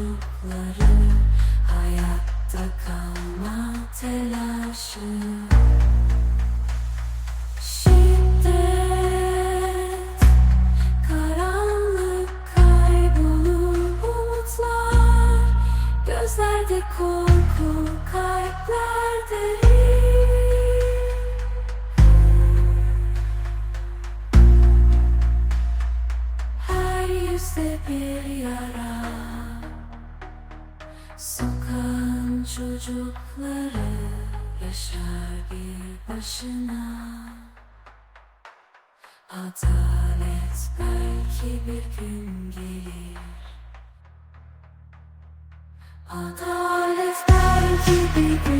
çocukları Hayatta kalma telaşı. Gözlerde korku kalplerde Her yüzde bir yara Sokağın çocukları yaşar bir başına. Adalet belki bir gün gelir. Adalet belki bir gün